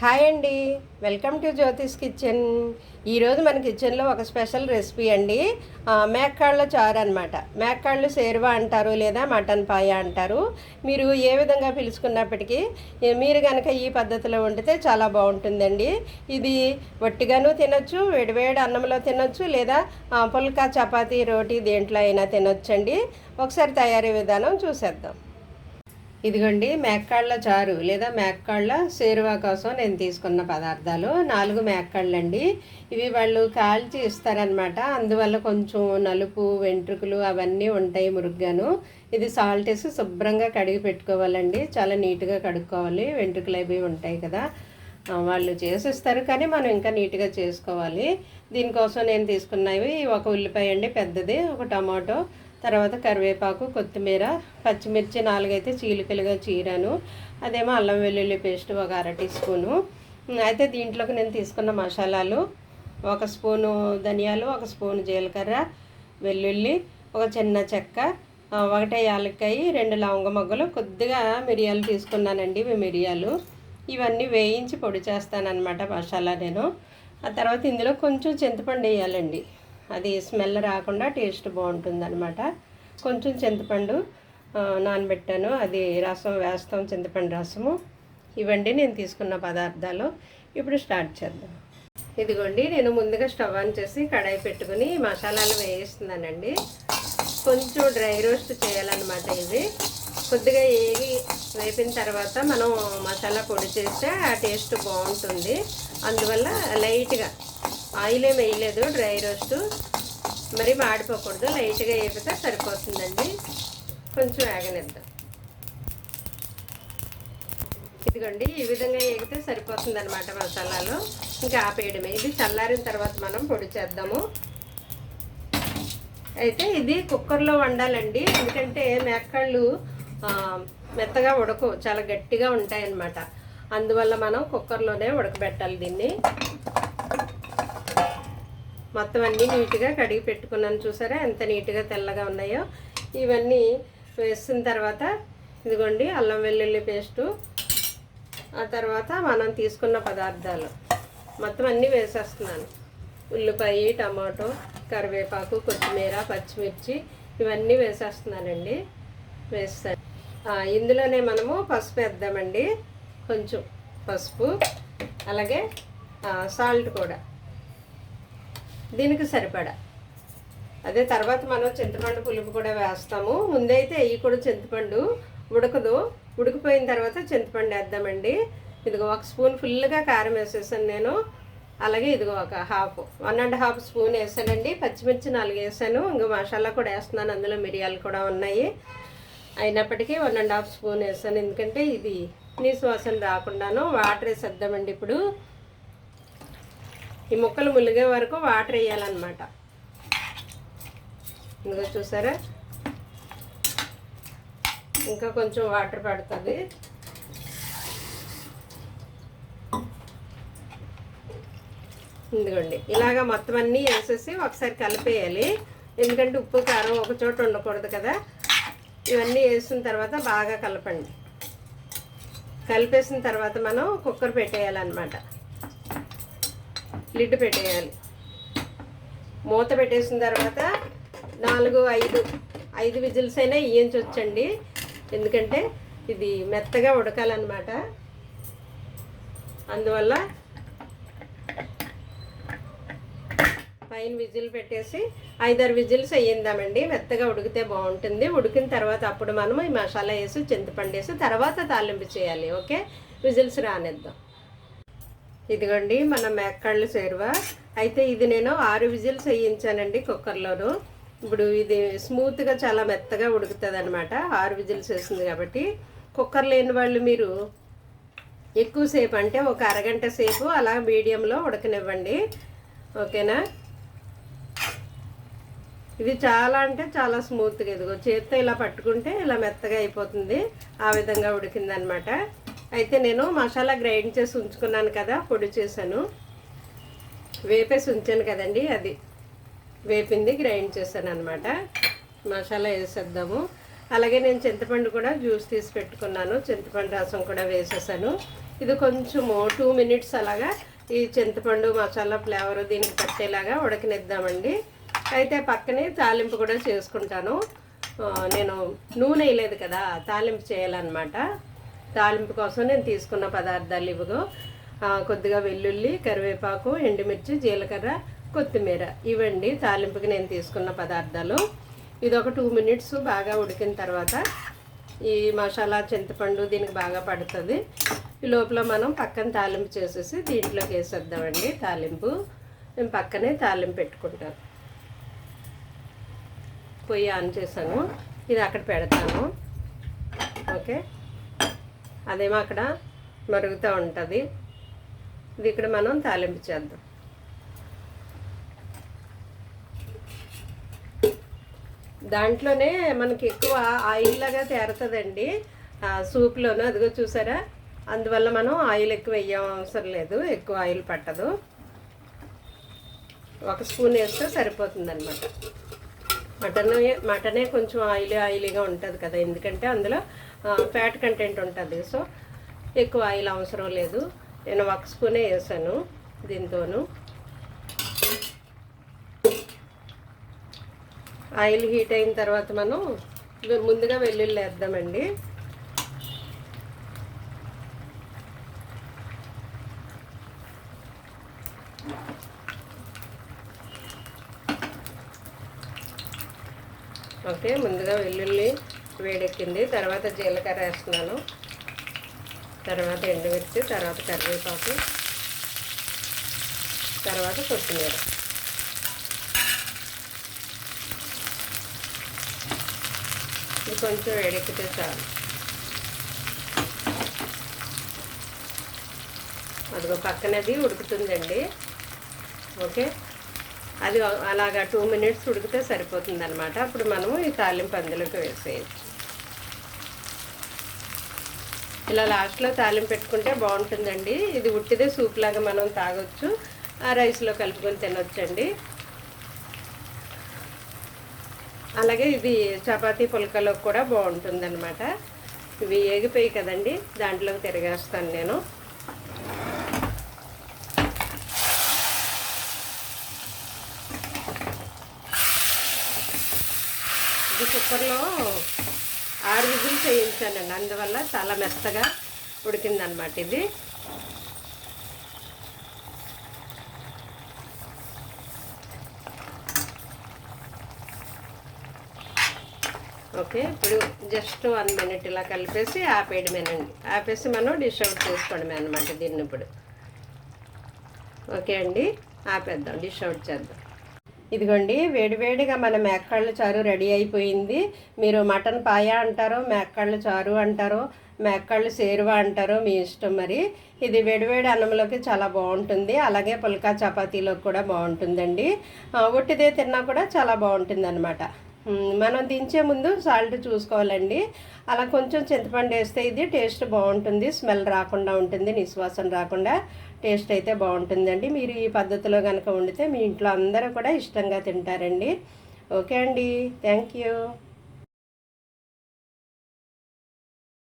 Hi అండి. Welcome to Jyothish kitchen. ఈరోజు మన కిచెన్లో ఒక స్పెషల్ రెసిపీ అండి. ఆ, మేక్కాళ్ళ చారు అనమాట మేక్కాళ్ళు సేర్వా అంటారు లేదా మటన్ పాయ అంటారు. మీరు ఏ విధంగా పిలుచుకున్నప్పటికీ మీరు కనుక ఈ పద్ధతిలో వండితే చాలా బాగుంటుందండి. ఇది వట్టిగాను తినొచ్చు వేడివేడి అన్నంలో తినొచ్చు లేదా పుల్కా చపాతీ రోటీ దేంట్లో అయినా తినొచ్చండి. ఒకసారి తయారీ విధానం చూసేద్దాం. ఇదిగోండి మేక్కాళ్ళ చారు లేదా మేక్కాళ్ళ సేరువా కోసం నేను తీసుకున్న పదార్థాలు నాలుగు మేక్కాళ్ళు అండి ఇవి వాళ్ళు కాల్చి ఇస్తారనమాట అందువల్ల కొంచెం నలుపు వెంట్రుకలు అవన్నీ ఉంటాయి మురుగ్గాను. ఇది సాల్ట్ వేసి శుభ్రంగా కడిగి పెట్టుకోవాలండి. చాలా నీట్గా కడుక్కోవాలి. వెంట్రుకలు అవి ఉంటాయి కదా. వాళ్ళు చేసిస్తారు కానీ మనం ఇంకా నీట్గా చేసుకోవాలి. దీనికోసం నేను తీసుకున్నవి ఒక ఉల్లిపాయ అండి పెద్దది ఒక టమాటో. తర్వాత కరివేపాకు కొత్తిమీర పచ్చిమిర్చి నాలుగైతే చీలికలుగా చీరాను. అదేమో అల్లం వెల్లుల్లి పేస్ట్ ఒక అర టీ స్పూను. అయితే దీంట్లోకి నేను తీసుకున్న మసాలాలు ఒక స్పూను ధనియాలు ఒక స్పూను జీలకర్ర వెల్లుల్లి ఒక చిన్న చెక్క ఒకటే యాలక్కాయ రెండు లవంగ మొగ్గలు కొద్దిగా మిరియాలు తీసుకున్నానండి ఇవి మిరియాలు. ఇవన్నీ వేయించి పొడి చేస్తానన్నమాట మసాలా నేను. ఆ తర్వాత ఇందులో కొంచెం చింతపండు వేయాలండి. అది స్మెల్ రాకుండా టేస్ట్ బాగుంటుందన్నమాట. కొంచెం చింతపండు నానబెట్టాను. అది రసం వేస్తాం చింతపండు రసము. ఇవండి నేను తీసుకున్న పదార్థాలు. ఇప్పుడు స్టార్ట్ చేద్దాం. ఇదిగోండి నేను ముందుగా స్టవ్ ఆన్ చేసి కడాయి పెట్టుకుని మసాలాలు వేయిస్తున్నానండి. కొంచెం డ్రై రోస్ట్ చేయాలన్నమాట ఇవి. కొద్దిగా ఏగి వేపిన తర్వాత మనం మసాలా పొడి చేస్తే ఆ టేస్ట్ బాగుంటుంది. అందువల్ల లైట్గా ఆయిల్ ఏం వేయలేదు డ్రై రోస్ట్. మరి మాడిపోకూడదు లైట్గా వేపితే సరిపోతుందండి. కొంచెం వేగనిద్దాం. ఇదిగోండి ఈ విధంగా వేగితే సరిపోతుంది అనమాట మసాలాలు. ఇంకా ఆపేయడమే. ఇది చల్లారిన తర్వాత మనం పొడి చేద్దాము. అయితే ఇది కుక్కర్లో వండాలండి. ఎందుకంటే మేకళ్ళు మెత్తగా ఉడకవు. చాలా గట్టిగా ఉంటాయన్నమాట. అందువల్ల మనం కుక్కర్లోనే ఉడకబెట్టాలి దీన్ని. మొత్తం అన్నీ నీట్గా కడిగి పెట్టుకున్నాను. చూసారా ఎంత నీట్గా తెల్లగా ఉన్నాయో. ఇవన్నీ వేసిన తర్వాత ఇదిగోండి అల్లం వెల్లుల్లి పేస్టు. ఆ తర్వాత మనం తీసుకున్న పదార్థాలు. మొత్తం అన్నీ వేసేస్తున్నాను. ఉల్లిపాయ టమాటో కరివేపాకు కొత్తిమీర పచ్చిమిర్చి ఇవన్నీ వేసేస్తున్నానండి. వేస్తాను. ఇందులోనే మనము పసుపు వేద్దామండి. కొంచెం పసుపు అలాగే సాల్ట్ కూడా. దీనికి సరిపడా. అదే తర్వాత మనం చింతపండు పులుపు కూడా వేస్తాము. ముందైతే వెయ్యి కూడా చింతపండు ఉడకదు. ఉడికిపోయిన తర్వాత చింతపండు వేద్దామండి. ఇదిగో ఒక స్పూన్ ఫుల్గా కారం వేసేసాను నేను. అలాగే ఇదిగో ఒక half one and half spoon వేసానండి. పచ్చిమిర్చి నాలుగు వేసాను. ఇంకా మసాలా కూడా వేస్తున్నాను. అందులో మిరియాలు కూడా ఉన్నాయి. అయినప్పటికీ వన్ అండ్ హాఫ్ స్పూన్ వేసాను. ఎందుకంటే ఇది నీ వాసన రాకుండాను వాటర్ వేసేద్దామండి ఇప్పుడు. ఈ ముక్కలు ములిగే వరకు వాటర్ వేయాలన్నమాట. ఇంకా చూసారా? ఇంకా కొంచెం వాటర్ పడుతుంది. ఇదిగోండి ఇలాగ మొత్తం అన్నీ వేసేసి ఒకసారి కలిపేయాలి. ఎందుకంటే ఉప్పు కారం ఒక చోట ఉండకూడదు కదా. ఇవన్నీ వేసిన తర్వాత బాగా కలపండి. కలిపేసిన తర్వాత మనం కుక్కర్ పెట్టేయాలన్నమాట. లిడ్ పెట్టేయాలి. మూత పెట్టేసిన తర్వాత నాలుగు ఐదు ఐదు విజిల్స్ అయినా ఇయ్యించవచ్చండి ఎందుకంటే ఇది మెత్తగా ఉడకాలన్నమాట. అందువల్ల పైన విజిల్ పెట్టేసి ఐదారు విజిల్స్ వేయిందామండి మెత్తగా ఉడికితే బాగుంటుంది. ఉడికిన తర్వాత అప్పుడు మనం ఈ మసాలా వేసి చింతపండు వేసి తర్వాత తాలింపు చేయాలి. ఓకే? విజిల్స్ రానిద్దాం. ఇదిగోండి మన మేక్కళ్ళు చేరువ. అయితే ఇది నేను ఆరు విజిల్స్ వేయించానండి కుక్కర్లోను. ఇప్పుడు ఇది స్మూత్గా చాలా మెత్తగా ఉడుకుతుంది అనమాట ఆరు విజిల్స్ వేసింది కాబట్టి కుక్కర్ లేని వాళ్ళు మీరు ఎక్కువసేపు అంటే ఒక అరగంట సేపు అలా మీడియంలో ఉడకనివ్వండి. ఓకేనా? ఇది చాలా అంటే చాలా స్మూత్గా ఇదిగో చేత్తో ఇలా పట్టుకుంటే ఇలా మెత్తగా అయిపోతుంది. ఆ విధంగా ఉడికిందనమాట అయితే నేను మసాలా గ్రైండ్ చేసి ఉంచుకున్నాను కదా పొడి చేశాను. వేపేసి ఉంచాను కదండి అది. వేపింది గ్రైండ్ చేశాను అనమాట మసాలా వేసేద్దాము. అలాగే నేను చింతపండు కూడా జ్యూస్ తీసి పెట్టుకున్నాను. చింతపండు రసం కూడా వేసేసాను. ఇది కొంచెము టూ మినిట్స్ అలాగా ఈ చింతపండు మసాలా ఫ్లేవర్ దీనికి పట్టేలాగా ఉడకనిద్దామండి. అయితే పక్కనే తాలింపు కూడా చేసుకుంటాను. నేను నూనె వేయలేదు కదా తాలింపు చేయాలన్నమాట. తాలింపు కోసం నేను తీసుకున్న పదార్థాలు ఇవిగో కొద్దిగా వెల్లుల్లి కరివేపాకు ఎండుమిర్చి జీలకర్ర కొత్తిమీర ఇవండి తాలింపుకి నేను తీసుకున్న పదార్థాలు. ఇది ఒక టూ మినిట్స్ బాగా ఉడికిన తర్వాత ఈ మసాలా చింతపండు దీనికి బాగా పడుతుంది. ఈ లోపల మనం పక్కన తాలింపు చేసేసి దీంట్లోకి వేసేద్దామండి తాలింపు. నేను పక్కనే తాలింపు పెట్టుకుంటాను. పొయ్యి ఆన్ చేశాను. ఇది అక్కడ పెడతాను. ఓకే? అదేమో అక్కడ మరుగుతూ ఉంటుంది. ఇది ఇక్కడ మనం తాలింపు చేద్దాం. దాంట్లోనే మనకి ఎక్కువ ఆయిల్ లాగా తేరుతుందండి. సూప్లోను అదిగో చూసారా? అందువల్ల మనం ఆయిల్ ఎక్కువ వేయం అవసరం లేదు. ఎక్కువ ఆయిల్ పట్టదు. ఒక స్పూన్ వేస్తే సరిపోతుంది అనమాట మటన్ మటనే కొంచెం ఆయిలీ ఆయిలీగా ఉంటుంది కదా ఎందుకంటే అందులో ఫ్యాట్ కంటెంట్ ఉంటుంది. సో ఎక్కువ ఆయిల్ అవసరం లేదు. నేను ఒక స్పూనే వేసాను దీంతోను. ఆయిల్ హీట్ అయిన తర్వాత మనం ముందుగా వెల్లుల్లి వేద్దామండి. ఓకే ముందుగా వెల్లుల్లి వేడెక్కింది. తర్వాత జీలకర్ర వేస్తున్నాను. తర్వాత ఎండుమిర్చి తర్వాత కరివేపాకు తర్వాత కొత్తిమీర. ఇది కొంచెం వేడెక్కితే చాలు. అదిగో పక్కనది ఉడుకుతుందండి. ఓకే అది అలాగా టూ మినిట్స్ ఉడికితే సరిపోతుంది అనమాట అప్పుడు మనము ఈ తాలింపు అందులోకి వేసేయచ్చు. ఇలా లాస్ట్లో తాలింపు పెట్టుకుంటే బాగుంటుందండి. ఇది ఉట్టిదే సూప్ లాగా మనం తాగొచ్చు. ఆ రైస్లో కలుపుకొని తినొచ్చండి. అలాగే ఇది చపాతీ పుల్కలో కూడా బాగుంటుంది అనమాట ఇవి ఏగిపోయి కదండి దాంట్లోకి తిరిగేస్తాను నేను. ఇది కుక్కర్లో ఆరు విజులు చేయించానండి అందువల్ల చాలా మెత్తగా ఉడికిందనమాట ఇది. ఓకే ఇప్పుడు జస్ట్ వన్ మినిట్ ఇలా కలిపేసి ఆపేయడమేనండి. ఆపేసి మనం డిష్ అవుట్ చేసుకోవడమే అనమాట దీన్ని ఇప్పుడు. ఓకే అండి ఆపేద్దాం డిష్ అవుట్ చేద్దాం. ఇదిగోండి వేడివేడిగా మన మేకకాళ్ళ చారు రెడీ అయిపోయింది. మీరు మటన్ పాయ అంటారో మేకకాళ్ళ చారు అంటారో మేకకాళ్ళు సేరువ అంటారో మీ ఇష్టం మరి. ఇది వేడివేడి అన్నంలోకి చాలా బాగుంటుంది. అలాగే పుల్కా చపాతీలోకి కూడా బాగుంటుందండి. ఆ, ఉట్టిదే తిన్నా కూడా చాలా బాగుంటుంది అనమాట మనం దించే ముందు సాల్ట్ చూసుకోవాలండి. అలా కొంచెం చింతపండు వేస్తే ఇది టేస్ట్ బాగుంటుంది స్మెల్ రాకుండా ఉంటుంది నిశ్వాసం రాకుండా టేస్ట్ అయితే బాగుంటుందండి. మీరు ఈ పద్ధతిలో కనుక వండితే మీ ఇంట్లో అందరూ కూడా ఇష్టంగా తింటారండి. ఓకే అండి. Thank you